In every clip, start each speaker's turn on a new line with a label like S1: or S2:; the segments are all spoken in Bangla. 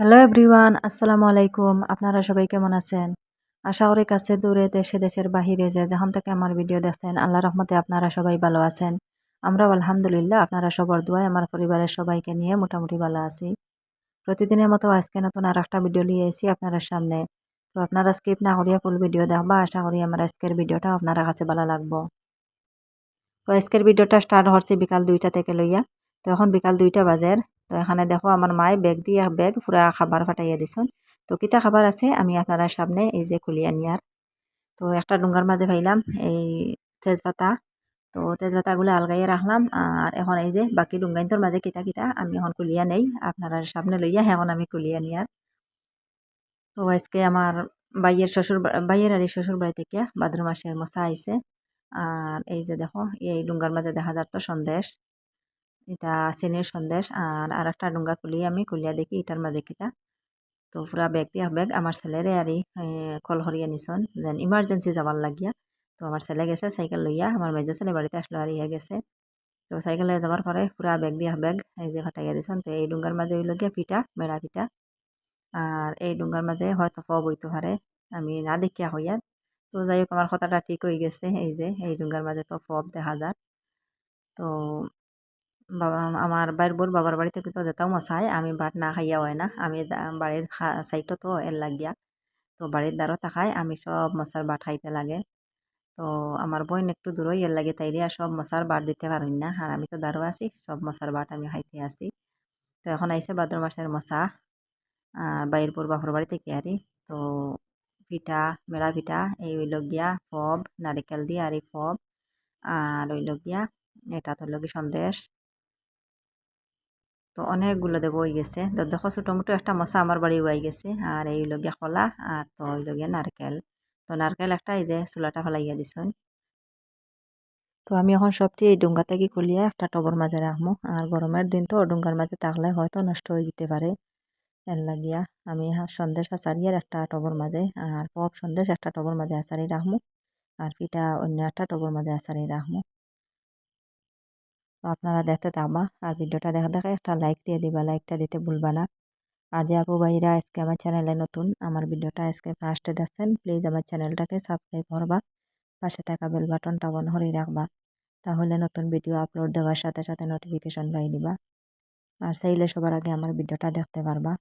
S1: হ্যালো এভরিওয়ান আসসালামু আলাইকুম। আপনারা সবাই কেমন আছেন? আশা করি কাছে দূরে দেশে, দেশের বাহিরে যে যখন থেকে আমার ভিডিও দেখছেন আল্লাহ রহমতে আপনারা সবাই ভালো আছেন। আমরাও আলহামদুলিল্লাহ আপনারা সবার দোয়ায়, আমার পরিবারের সবাইকে নিয়ে মোটামুটি ভালো আছি। প্রতিদিনের মতো আজকে নতুন আর একটা ভিডিও নিয়ে এসেছি আপনার সামনে। তো আপনারা স্কিপ না করিয়া ফুল ভিডিও দেখবা, আশা করি আমার আজকের ভিডিওটা আপনারা কাছে ভালো লাগবো। তো আজকের ভিডিওটা স্টার্ট হচ্ছে বিকাল দুইটা থেকে লইয়া। তো এখন বিকাল দুইটা বাজের। তো এখানে দেখো আমার মায়ে ব্যাগ দিয়ে ব্যাগ পুরা খাবার ফাটাইয়া দিছন তো কিতা খাবার আছে আমি আপনারা সামনে এই যে খুলিয়া নিয়ার। তো একটা ডুঙ্গার মাঝে ভাইলাম এই তেজপাতা। তো তেজপাতাগুলো আলগাইয়া রাখলাম। আর এখন এই যে বাকি ডুঙ্গাইন্তর মাঝে কিতা কিতা আমি এখন কুলিয়া নেই। আপনারা সামনে লইয়া এখন আমি কুলিয়া নিয়ার। তো আজকে আমার বাইয়ের শ্বশুর বাইয়ের আর শ্বশুর বাড়ি থেকে ভাদ্র মাসের মশা আইছে। আর এই যে দেখো, এই ডুঙ্গার মাঝে দেখা যাচ্ছে সন্দেশ। এটা চেনির সন্দেশ আর আর একটা ডুঙ্গা খুলি আমি, খুলিয়া দেখি এটার মাঝে কিতা। তো পুরা ব্যাগ দিয়া ব্যাগ আমার ছেলেরে আর কল হরিয়া নিছন যেন ইমার্জেন্সি যাবার লাগিয়া। তো আমার ছেলে গেছে সাইকেল লইয়া আমার মেজো ছেলে বাড়িতে আসলো আর ইয়া গেছে। তো সাইকেলে যাবার পরে পুরা ব্যাগ দিয়া ব্যাগ এই যে ফাটাইয়া দিছন তো এই ডুঙ্গার মাঝে হইল পিঠা মেড়া পিঠা আর এই ডুঙ্গার মাঝে হয়তো ফ বইতে পারে আমি না দেখিয়া হইয়া। তো যাই হোক আমার কথাটা ঠিক হয়ে গেছে। এই যে, এই ডুঙ্গার মাঝে তো ফব দেখা যায় তো আমার বাইর বোর বাবার বাড়িতে কিন্তু যেতাম মশাই, আমি ভাত না খাইয়া হয় না। আমি বাড়ির সাইটও তো এর লাগিয়া। তো বাড়ির দ্বারও থাকায় আমি সব মশার বাট খাইতে লাগে। তো আমার বোন একটু দূরই, এর লাগে তাইরে সব মশার বাট দিতে পারি না। আর আমি তো দাঁড়ো আছি, সব মশার বাট আমি খাইতে আসি। তো এখন আইসে ভাদ্র মাসের মশা। আর বাইর বোর বাপর বাড়ি থেকে আরি তো পিঠা, মেলা পিঠা, এই হইল গিয়া ফব, নারিকেল দিয়ে আর এই ফব। আর হইল গিয়া, এটা তো হইল সন্দেশ। তো অনেকগুলো দেবো হয়ে গেছে। তো দেখো ছোটো মোটো একটা মশা আমার বাড়ি হয়ে গেছে, আর এই লগিয়া কলা, আর তো ওই লগিয়া নারকেল। তো নারকেল একটা এই যে চুলাটা ফেলাইয়া দিছন। তো আমি এখন সবটি এই ডুঙ্গা থেকে খুলিয়া একটা টবর মাঝে রাখব আর গরমের দিন তো ডুঙ্গার মাঝে থাকলে হয়তো নষ্ট হয়ে যেতে পারে। এর লাগিয়া আমি সন্দেশ আচারিয়ার একটা টবর মাঝে, আর পপ সন্দেশ একটা টবর মাঝে আচারি রাখব আর পিঠা অন্য একটা টবর মাঝে আচারি রাখব আপনারা দেখতে থাকবা আর ভিডিওটা দেখা দেখে একটা লাইক দিয়ে দিবা লাইকটা দিতে ভুলবা না। আর যে আপু ভাইরা আজকে আমার চ্যানেলে নতুন, আমার ভিডিওটা আজকে ফার্স্টে দেখছেন প্লিজ আমার চ্যানেলটাকে সাবস্ক্রাইব করবা। পাশে থাকা বেল বাটনটা অন করে রাখবা। তাহলে নতুন ভিডিও আপলোড দেওয়ার সাথে সাথে নোটিফিকেশন পাই দিবা। আর চাইলে সবার আগে আমার ভিডিওটা দেখতে পারবা।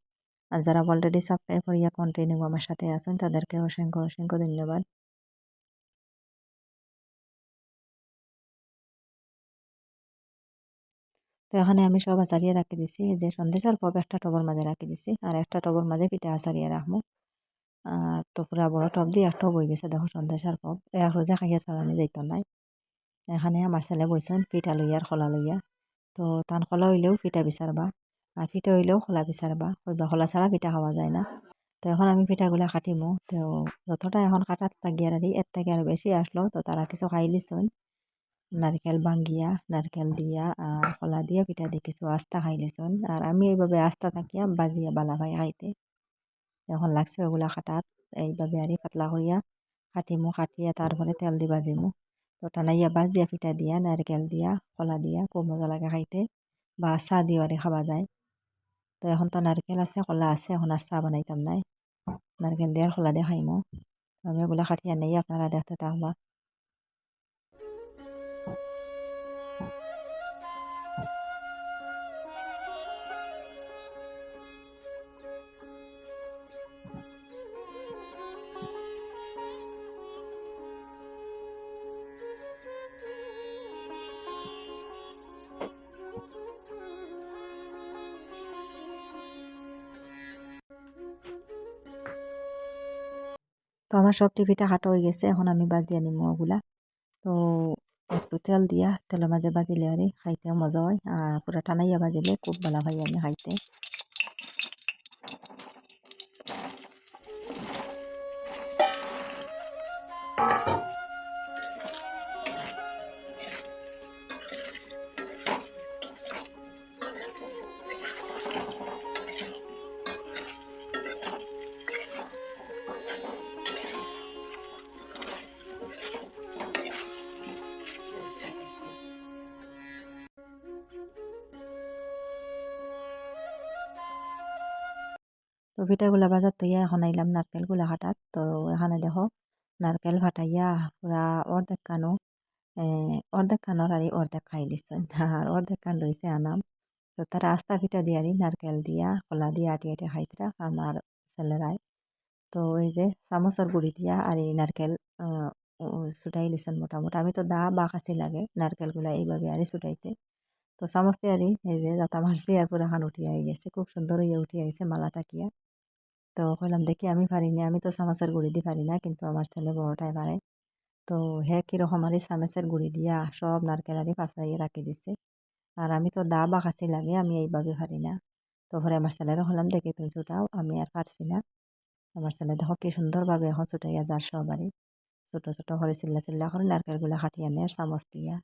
S1: আর যারা অলরেডি সাবস্ক্রাইব করিয়া কন্টিনিউ আমার সাথে আছেন তাদেরকে অসংখ্য অসংখ্য ধন্যবাদ। এখানে আমি সব আচারিয়ে রাখি দিছি। যে সন্দেশের পপ একটা টবর মাঝে রাখি দিছি। আর একটা টবর মাঝে পিঠা আচারিয়ে রাখব। আর তো পুরা বড় টব দিয়ে একটা বই গেছে, দেখো সন্দেশের পপ। এক রোজা খাইয়া চালানি যাইত নাই। এখানে আমার ছেলে বইছেন পিঠা লইয়া আর খোলা লইয়া। তো তান খোলা হইলেও পিঠা বিচারবা আর পিঠা হইলেও খোলা বিচারবা কইবা খোলা ছাড়া পিঠা খাওয়া যায় না। তো এখন আমি পিঠাগুলা কাটিমো। তো যতটা এখন কাটাত লাগিয়ার আর এর থেকে আর বেশি আসলো, তো তারা কিছু খাই লিছুন নারকেল ভাঙ্গিয়া নারকেল দিয়া আর কলা দিয়া পিঠা দিয়ে কিছু আস্তা খাইলেছন আর আমি এইভাবে আস্তা থাকিয়া বাজিয়া বালা ভাই খাইতে। যখন লাগছে ওগুলা খাটাত, এইভাবে আরই পাতলা করিয়া কাটিমু কাটিয়া তারপরে তেল দি বাজিমু। তো টানাইয়া বাজিয়া পিঠা দিয়া, নারকেল দিয়া, কলা দিয়া, খুব মজা লাগে খাইতে বা চাহ দিও আরে খাওয়া যায়। তো এখন তো নারকেল আছে, কলা আছে, এখন আর চাহ বানাইতাম নাই। নারকেল দিয়ে আর কলা দিয়ে খাইমু। আমি ওগুলা খাটিয়া নেই আপনারা দেখতে থাকবা। আমার সব টিভিটা হাঁটা হয়ে গেছে, এখন আমি বাজিয়ে নিব ওগুলা। তো একটু তেল দিয়া, তেলের মাঝে বাজিলে আরে খাইতে মজা হয়, আর পুরা টানাইয়া বাজিলে খুব ভালো হয় আমি খাইতে। তো পিঠাগুলা বাজার তৈয়া এখন আইলাম নারকেলগুলা হাটাত তো এখানে দেখো, নারকেল ফাটাইয়া পুরা অর্ধেক কানো অর্ধেক কানোর আর অর্ধেক খাই লিছেন আর অর্ধেক কান রয়েছে আনাম। তো তারা আস্তা পিঠা দিয়ে আর নারকেল দিয়া, কলা দিয়া, আটি আটি খাইতরা আমার ছেলেরাই। তো এই যে চামচের গুড়ি দিয়া আর এই নারকেল ছুটাই লিছেন মোটামুটি। আমি তো দা বাক আছে লাগে নারকেলগুলা এইভাবে আরই ছুটাইতে। তো দিয়ে আরই এই যে যাতা মারছি আর পুরা খান উঠিয়া গেছে। খুব সুন্দর হইয়া উঠি আইছে মালা তাকিয়া। তো কইলাম দেখি আমি পারিনি আমি তো চামচের গুড়ি দিয়ে পারি না, কিন্তু আমার ছেলে বড়টাই পারে। তো হে কীরকম আর চামচের গুড়ি দিয়া সব নারকেল আরই পাঁচড়াইয়ে রাখি দিছে। আর আমি তো দা বাকাছি লাগে, আমি এইভাবে পারি না। তো পরে আমার ছেলেরা হলাম দেখি তুমি ছুটাও, আমি আর পারছি না। আমার ছেলে দেখো কি সুন্দরভাবে এখন ছুটাইয়া যার সবারই। ছোটো ছোটো করে চিল্লা চিল্লা করে নারকেলগুলো খাটিয়ে আনে আর চামচ দিয়া।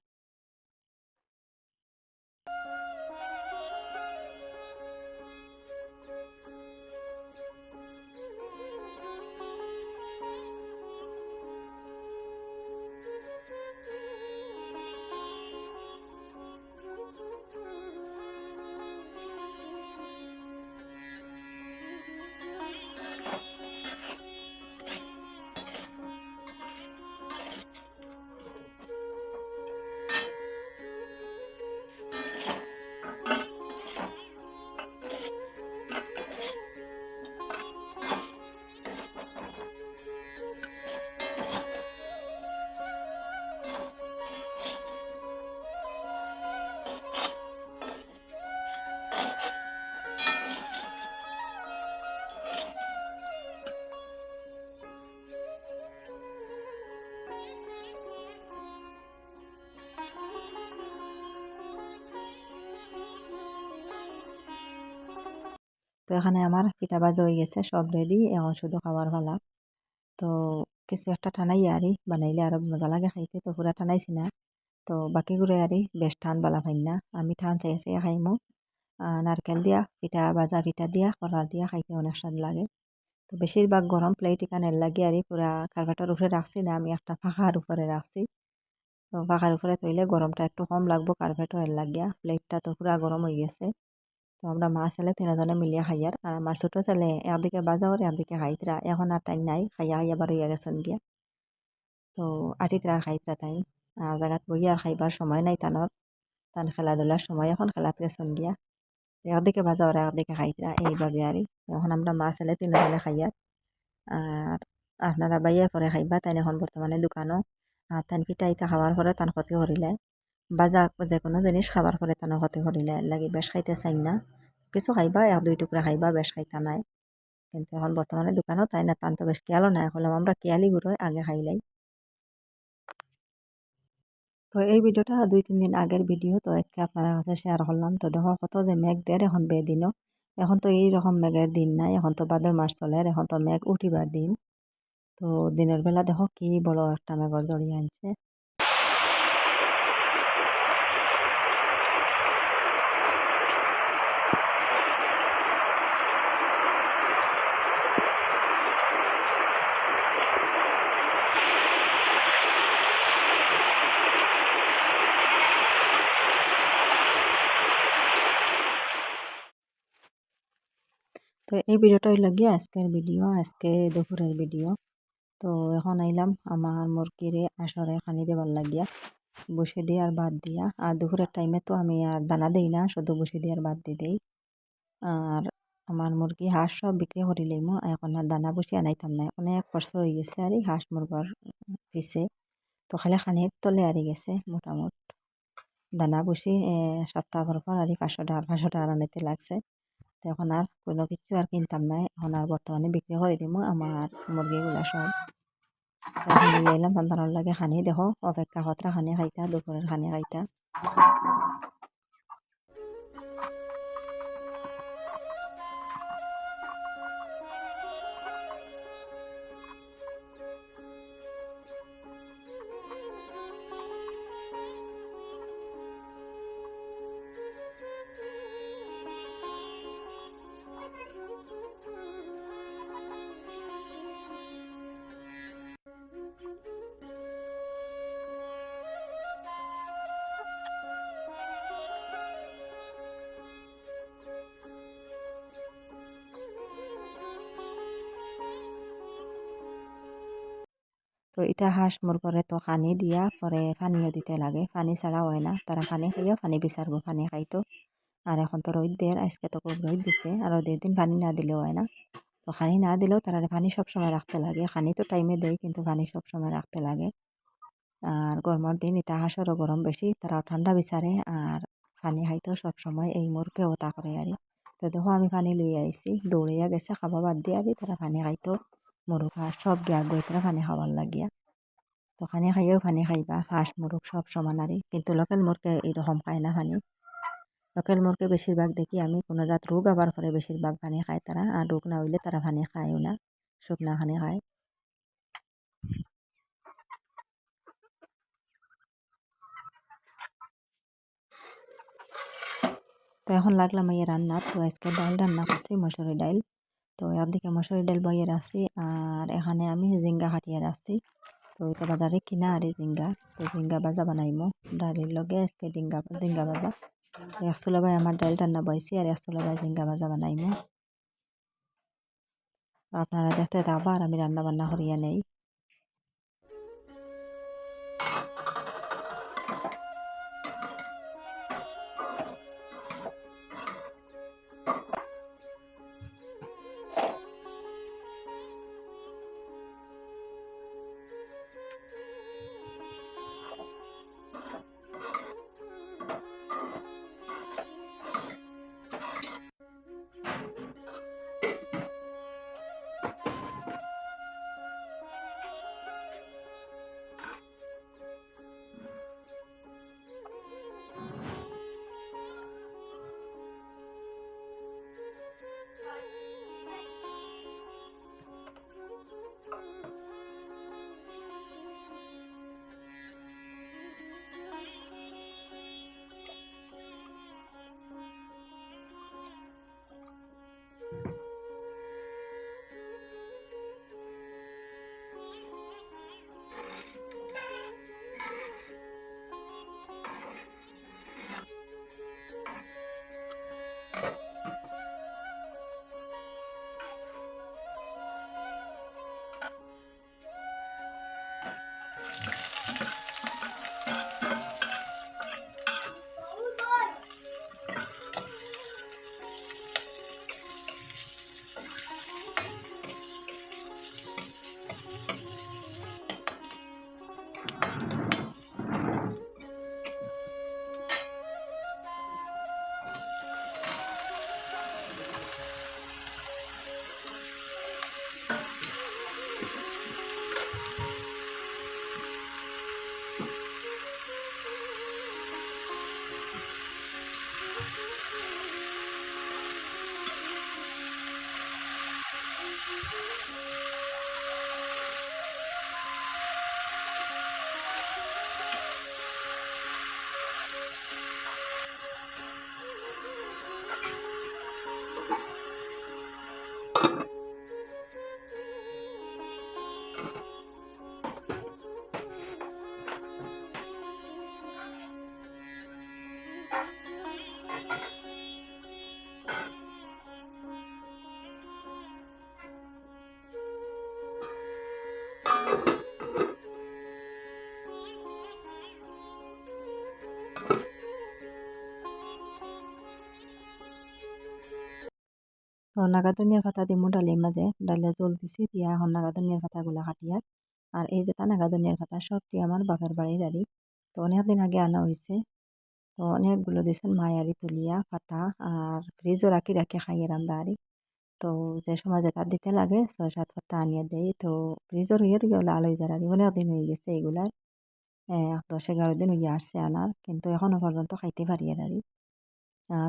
S1: তো এখানে আমার পিঠা ভাজা হয়ে গেছে, সব রেডি এখন শুধু খাবার পালা। তো কিছু একটা ঠানাই আরই বানাইলে আরও মজা লাগে খাইতে, তো পুরা টানাইছি না। তো বাকিগুলো আরই বেশ টান বালা পাই না, আমি টান চাই চাই খাইমো। নারকেল দিয়া, পিঠা ভাজা পিঠা দিয়া, কলা দিয়া খাইতে অনেক স্বাদ লাগে। তো বেশিরভাগ গরম প্লেট এখানে লাগে আরই পুরা কার্পেটের উপরে রাখছি না, আমি একটা ফাঁকার উপরে রাখছি। তো ফাঁকার উপরে তৈলে গরমটা একটু কম লাগবো কার্পেটও এর লাগিয়া প্লেটটা তো পুরা গরম হয়ে গেছে। তো আমরা মা ছেলে তিনজনে মিলিয়ে খাইয়ার আর আমার ছোটো ছেলে একদিকে বাজাওয়ার একদিকে খাইতরা এখন আর তাই নাই খাইয়া খাইয়া বার হইয়া গেছেন গিয়া তো আটিতরা আর খাইতরা তাই আর জায়গাত বই আর খাইবার সময় নাই তানোর তান খেলাধুলার সময় এখন খেলাত গেছেন গিয়া একদিকে বাজাওয়ার একদিকে খাইতরা এইভাবে আর এখন আমরা মা ছেলে তিনজনে খাইয়ার আর আপনারা বাইয়া পরে খাইবা তাই এখন বর্তমানে দোকানও আর তান পিঠাইতা খাওয়ার পরে তান ক্ষতি করিলে বাজা যে কোনো জিনিস খাবার পরে তানোর ক্ষতি করিলে লাগি বেশ খাইতে চাই না। কিছু খাইবা, এক, দুই টুকরা খাইবা, বেশ খাইতা নাই। কিন্তু এখন বর্তমানে দোকানও তাই না, তান তো বেশ কেয়ালও নাই। হলাম আমরা কেয়ালি গুঁড়োই আগে খাইলাই। তো এই ভিডিওটা দুই, তিন দিন আগের ভিডিও, তো আজকে আপনার কাছে শেয়ার করলাম। তো দেখো কত যে মেঘ দেয় এখন বেদিনও। এখন তো এইরকম মেঘের দিন নাই, এখন তো বাদর মাস চলে এখন তো মেঘ উঠিবার দিন। তো দিনের বেলা দেখো কি বড় একটা মেঘর জড়িয়ে আনছে। তো এই ভিডিওটাই লাগিয়ে আজকের ভিডিও, আজকে দুপুরের ভিডিও। তো এখন আইলাম আমার মুরগিরে আসরে খানি দেবার লাগিয়া। বসে দিয়ে আর বাদ দিয়া। আর দুপুরের টাইমে তো আমি আর দানা দিই না, শুধু বসে দিয়ে আর বাদ দিয়ে দেই। আর আমার মুরগি হাঁস সব বিক্রি করিলেই মো এখন আর দানা বসে আনাইতাম না। অনেক খরচ হয়ে গেছে আর এই হাঁস মুরগর পিছে। তো খালি খানির তলে আরি গেছে মোটামুট। দানা বসি সপ্তাহ পর পর আর পাঁচশো টাকা পাঁচশো টাকা আনাইতে লাগছে। তো এখন আর কোনো কিছু আর কিনতাম না। এখন আর বর্তমানে বিক্রি করে দিব আমার মুরগিগুলা সব। এলাম তান্তানোর লাগে খানি দেখো, অপেক্ষা কতটা খানি খাইতা, দুপুরের খানি খাইতা। এটা হাঁস মুরগরে তো পানি দিয়া পরে পানিও দিতে লাগে। পানি ছাড়া হয় না। তারা পানি খাইও পানি বিচারবো পানি খাইতো। আর এখন তো রোদ দেয় আজকে তো খুব রোদ দিছে। আর দুই দিন পানি না দিলেও হয় না। তো পানি না দিলেও তারা পানি সবসময় রাখতে লাগে। পানি তো টাইমে দেয়, কিন্তু পানি সবসময় রাখতে লাগে। আর গরমের দিন ইতা হাঁসেরও গরম বেশি তারাও ঠান্ডা বিচারে আর পানি খাইতেও সবসময় এই মুরগেও তা করে আর তো দেখো, আমি পানি লই আইছি দৌড়িয়া গেছে, খাবা বাদ দিয়ে তারা পানি খাইতো। মুরগ হাঁস সব গিয়া গই তারা পানি খাবার লাগিয়া। তো পানি খাইয়েও পানি খাইবা, হাঁস, মুরগ সব সমান আরই কিন্তু লোকাল মুরগে এরকম খায় না পানি। লোকাল মুরগে বেশিরভাগ দেখি আমি, কোনো জাত রোগ আবার করে বেশিরভাগ পানি খায় তারা, আর রোগ না হইলে তারা পানি খায়ও না শুকনা পানি খায়। তো এখন লাগলাম এই রান্না। তো আজকে ডাল রান্না করছি মসুরি ডাল। তো একদিকে মশুরি ডাল বইয়ে রাখছি আর এখানে আমি জিঙ্গা হাটিয়ার রাখছি তো এটা বাজারে কিনা আর জিঙ্গা তো জিঙ্গা বাজা বানাইমো। ডালের লগে আজকে ডিঙ্গা জিঙ্গা বাজা একশো ভাই আমার ডাল রান্না বইছি, আর একশো ভাই জিঙ্গা বাজা বানাইমো। আপনারা দেখতে থাকবা আমি রান্না বান্না করিয়া নেই। তো নাগাদনিয়ার পাতা দিমু ডালের মাঝে, ডালে জল দিছি দিয়া এখন নাগাদনিয়ার পাতাগুলা কাটিয়ার আর এই যে তা নাগাদনিয়ার পাতা সবটি আমার বাপের বাড়ির আরি তো অনেক দিন আগে আনা হয়েছে তো অনেকগুলো দিয়েছেন মায়ারি তুলিয়া পাতা আর ফ্রিজও রাখি রাখি খাইয়ে আমরা আরি তো যে সময় যেটা দিতে লাগে, ছয় সাত পাতা আনিয়ে দেই। তো ফ্রিজের গিয়ে লাল হয়ে যায় আর অনেক দিন হয়ে গেছে এগুলার দশ এগারো দিন হয়ে আসছে আনার, কিন্তু এখনও পর্যন্ত খাইতে পারি আর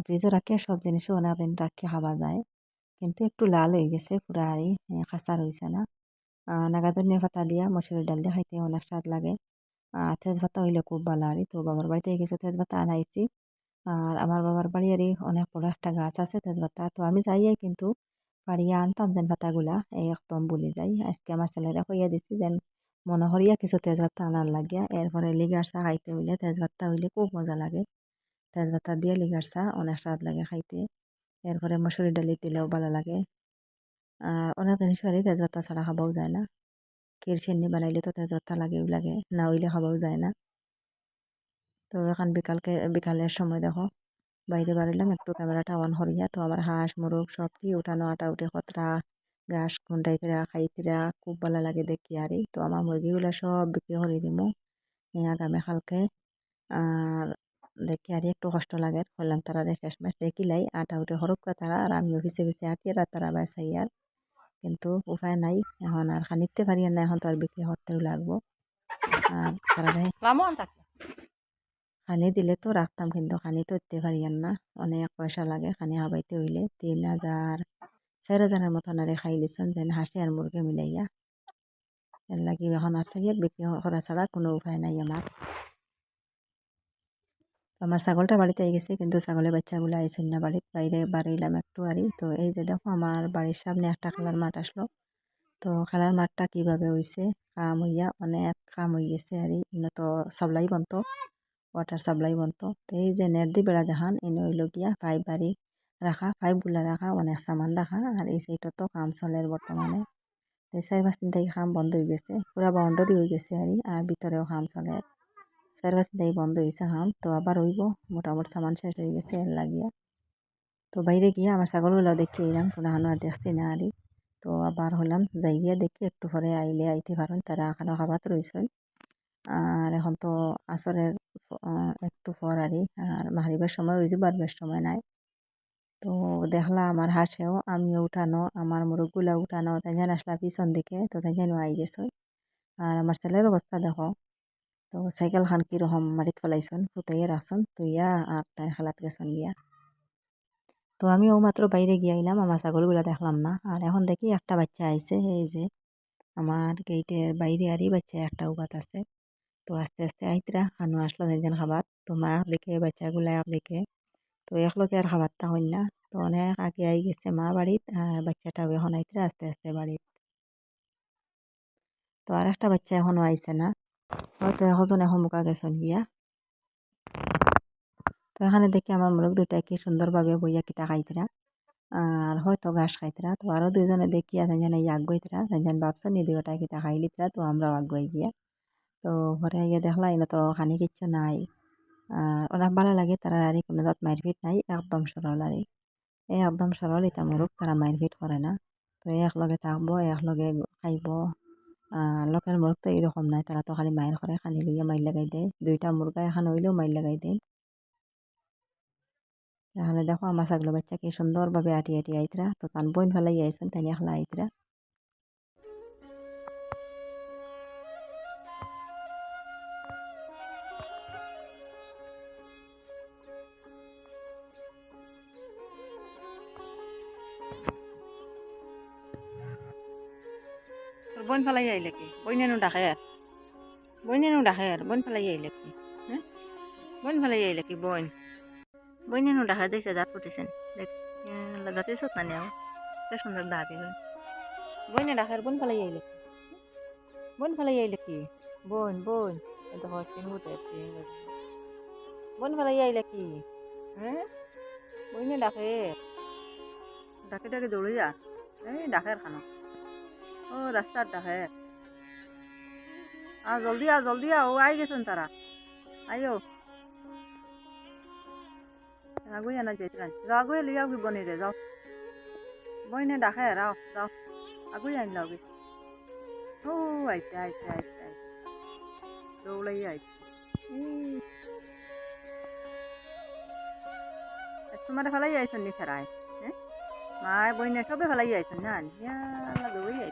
S1: ফ্রিজে রাখিয়া সব জিনিসও অনেক দিন রাখি খাওয়া যায়। কিন্তু একটু লাল হয়ে গেছে পুরা আরই খাসার হয়েছে না। নাগাদনিয়া পাতা দিয়া মসুরের ডাল দিয়ে খাইতে অনেক স্বাদ লাগে। আর তেজ তেজপাতা হইলে খুব ভালো আরই তো বাবার বাড়িতে কিছু তেজপাতা আনাইছি আর আমার বাবার বাড়ি আরই অনেক বড় একটা গাছ আছে তেজ তেজপাতা, তো আমি যাইয়াই কিন্তু পাড়িয়া আনতাম যেন পাতাগুলা এই একদম বলে যাই। আজকে আমার ছেলেরা কইয়া দিছি যেন মনে হরিয়া কিছু তেজপাতা আনার লাগিয়া, এরপরে লিগার চা খাইতে হইলে তেজ তেজপাতা হইলে খুব মজা লাগে। তেজ তেজপাতা দিয়ে লিগার চা অনেক স্বাদ লাগে খাইতে। এরপরে মসুরি ডালি দিলেও ভালো লাগে। আর অনেক জিনিস আর তেজপাতা ছাড়া খাবাও যায় না। ক্ষীর সিন্নি বানাইলে তো তেজতা লাগে লাগে, না হইলে খাবাও যায় না। তো এখন বিকালকে, বিকালের সময় দেখো, বাইরে বাড়িলাম একটু ক্যামেরাটা অন করিয়া, তো আমার হাঁস, মুরগ সব কি উঠানো, আটা উঠে খতরা ঘাস খুন্ডাইতেরা খাইতেরা, খুব ভালো লাগে দেখি আরই তো আমার মুরগিগুলো সব বিক্রি করে দিমু আগামী কালকে আর দেখি আর একটু কষ্ট লাগে। করলাম তারা শেষ মাস দেখিলাই আটা উঠে হরক তারা আর আমিও পিছিয়ে পিছিয়ে আটি আর তারা বাসাই আর। কিন্তু উপায় নাই এখন আর খানিতে পারি না এখন তো আর বিক্রি করতেও লাগবো। আর তারা খানি দিলে তো রাখতাম কিন্তু খানি তো দিতে পারি না। অনেক পয়সা লাগে খানি হাবাইতে হইলে। তিন হাজার চার হাজারের মতন আরে খাই লিছেন যেন হাসি আর মুরগি মিলাইয়া। এর লাগি এখন আর চাই বিক্রি করা ছাড়া কোনো উপায় নাই আমার। আমার ছাগলটা বাড়িতে গেছে, কিন্তু ছাগলের বাচ্চাগুলো আইসেন না বাড়িতে, বাইরে বাড়িলাম একটু আরই। তো এই যে দেখো, আমার বাড়ির সামনে একটা খেলার মাঠ আসলো। তো খেলার মাঠটা কীভাবে হইছে? কাম হইয়া অনেক কাম হয়ে গেছে আর তো সাপ্লাই বন্ত ওয়াটার সাপ্লাই বন্ত তো এই যে নেট দি বেড়া দেখান এনে হইল গিয়া পাইপ বাড়ি রাখা পাইপগুলা রাখা, অনেক সামান রাখা, আর এই সাইডতো কাম চলে বর্তমানে। তো চার পাঁচ দিন থেকে কাম বন্ধ হয়ে গেছে, পুরা বাউন্ডারি হয়ে গেছে আর আর ভিতরেও কাম চলে। চার দেয় বন্ধ হয়েছে কাম তো আবার হইব। মোটামুটি সামান শেষ হয়ে গেছে, এর লাগিয়া। তো বাইরে গিয়ে আমার ছাগলগুলো দেখে এলাম, কোনো আর দেখছি না আরই তো আবার হলাম, যাই গিয়া দেখি, একটু পরে আইলে আইতে পারেন, তারা এখনও খাবার রয়েছেন আর এখন তো আসরের একটু পর আরই আর মাহরিবার সময় ওই যে বারবার সময় নাই। তো দেখলা আমার হাঁসেও, আমিও উঠানো, আমার মুরগগুলা উঠানো তাই যেন আসলা পিছন দিকে, তো তাই যেন আই গেছে। আর আমার ছেলের অবস্থা দেখো তো সাইকেল খান কীরকম মাটিত ফেলাইছন, ফুটাইয়ে রাখছন, তুইয়া আর তাই খেলাত গেছন গিয়া। তো আমিও মাত্র বাইরে গিয়ে আইলাম, আমার ছাগলগুলা দেখলাম না। আর এখন দেখি একটা বাচ্চা আইছে, এই যে আমার গেটের বাইরে আরই বাচ্চা একটা উবাত আছে। তো আস্তে আস্তে আইতরা খানো আসলো যেন খাবার তো মা দেখে, বাচ্চাগুলা দেখে। তো একলগে আর খাবারটা হইন না। তো অনেক আগে আই গেছে মা বাড়িত, আর বাচ্চাটাও এখন আইতরা আস্তে আস্তে বাড়িত। তো আর একটা বাচ্চা এখনও আইছে না। হয়তো এখন এখন মুখা গেছন গিয়া তো এখানে দেখি আমার মুরগ দুইটা কি সুন্দরভাবে বইয়া কিতা খাইতরা, আর হয়তো ঘাস খাইতরা। তো আরও দুজনে দেখিয়া যেন এই আগুয়াইতরা যেন ভাবছ নি দুটা কিতা খাইলিতরা তো আমরাও আগুয়াই গিয়া। তো ঘরে গিয়ে দেখলা, এনে তো খানি কিচ্ছু নাই। আর অনেক ভালো লাগে, তারা আর কোনো জাত মারপিট নাই, একদম সরল আর এই। একদম সরল, এটা মুরগ, তারা মারপিট করে না। তো একলগে থাকব একলগে খাইব। লোকেল মুরগ তো এরকম নাই। তারা তো খালি মায়ের করে খানি লইয়া মাইর লাগাই দেয়। দুইটা মুরগা এখন হইলেও মাইর লাগাই দেয়। এখানে দেখো, আমার ছাগল বাচ্চা কি সুন্দরভাবে আটি আটি আইতরা। তো তান বইন ফেলাই আইসেন তাই খালা আইতরা। বোন ফেলাই আইলে কি? বইনেনু ডাকে আর বইনেনু ডাকে আর বোন ফেলাই আইলে কি? হ্যাঁ? বোন ফেলাই আইলে কি বোন? বইনেনু ডাকা দেখছে দাঁত ফুটেছেন। দেখ দাঁতে সত না নেও কে সুন্দর দাঁত এগুলো। বইনে ডাকার বোন ফেলাই আইলে বোন ফেলাই আইলে কি? বোন বোন। এটা হচ্ছে মুতে বোন ফেলাই আইলে কি? হ্যাঁ? বইনে ডাকে ডাকে ডাকে দৌড়ে যা এই ডাকের খানা। ও রাস্তার ডাকে আ জলদি আ জলদি আ ও, আই গেছেন তারা। আইও আগুই আনা যাইতে যাও, আগুই লিয়া আগুই বনি রে যাও বইনে ডাকে রাও যাও। আগুই আইন লাগবে ও, আইছে আইছে আইছে আইছে। দৌড়াই আইছে। তোমার ফেলাই আইছেন নি ফেরায় হ্যাঁ মায়, বইনে সবে ফেলাই আইছেন না ইয়ালা দৌড়াই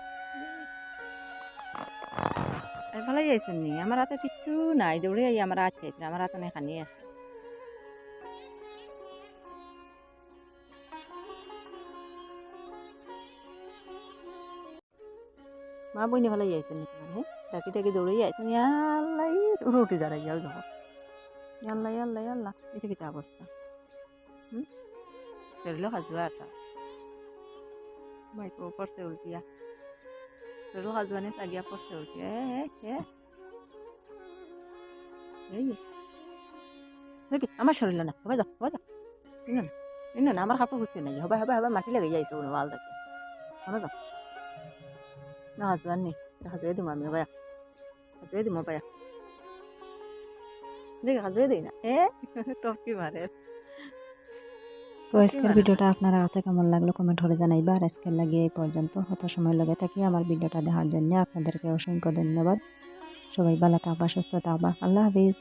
S1: আইছে ফেলাই আইছেন নি। আমার হাতে কিচ্ছু নাই। দৌড়ে আই আমার আছে আমার হাতে খানি আছে। মা বইনে ফেলাই আইছেন নি তোমার হ্যাঁ? ডাকি ডাকি দৌড়ে আইছেন। আল্লাহ রুটি দাঁড়াই যাও দেখো। আল্লাহ আল্লাহ আল্লাহ। এটা কিতা অবস্থা? হুম? শরীরও খাজুয়া একটা মাইকো পড়ছে উল্টিয়া। শরীরও খাজুয়া নে চাগিয়া পড়ছে উল্টিয়া এ এ এই দেখি আমার শরীর না হবে যাও হবে যাও না না না আমার কাপড় খুঁজতে নাই হবে হবে হবে মাটি লেগে যাইছে কোনো ওয়াল দেখে হবে যাও না হাজবান নেই হাজুয়ে দিম আমি ভাইয়া হাজুয়ে দিম ভাইয়া দেখ হাজুয়ে দিই না এ টপকি মারে তো আজকের ভিডিওটা আপনারা কাছে কেমন লাগল কমেন্ট করে জানাইবা। আর আজকের লাগে এই পর্যন্ত। হত সময় লাগে থাকি আমার ভিডিওটা দেখার জন্য। আপনাদেরকে অসংখ্য ধন্যবাদ। সবাই ভালো থাকবা সুস্থ থাকবা। আল্লাহ হাফিজ।